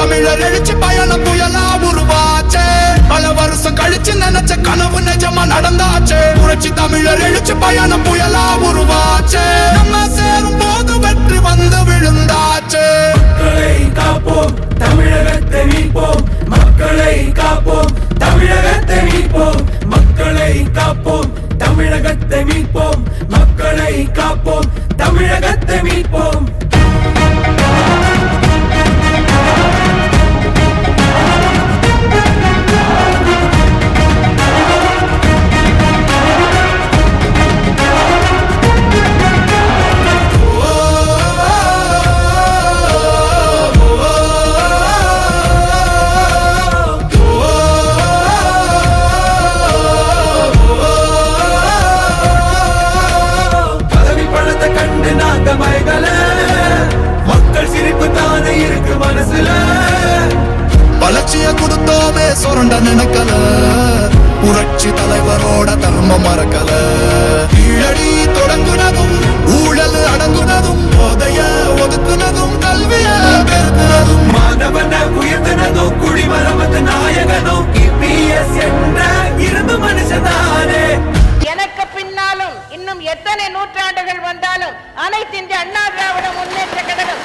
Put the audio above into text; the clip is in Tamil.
தமிழர் எழுச்சி பயணம் புயலா உருவாச்சே. பல வருஷம் கழிச்சு நினைச்ச கனவு நிஜமா நடந்தாச்சே. புரட்சி தமிழர் எழுச்சி பயணம் புயலா உருவாச்சே. நம்ம சேரும் போது வெற்றி வந்து விழுந்தா சுரண்ட நினைக்கல. புரட்சி தலைவரோட தர்மம் மறக்கல. கீழடி தொடங்குனதும் ஊழல் அடங்குனதும் போதைய ஒதுக்குனதும் கல்விய பெருக்குனதும். மாணவன உயர்த்தினதோ குடிமரமத்து நாயகனோ இபிஎஸ் என்ற இரும்பு மனுஷனானே எனக்கு பின்னாலும் இன்னும் எத்தனை நூற்றாண்டுகள் வந்தாலும் அனைத்து இந்திய அண்ணா திராவிட முன்னேற்ற கழகம்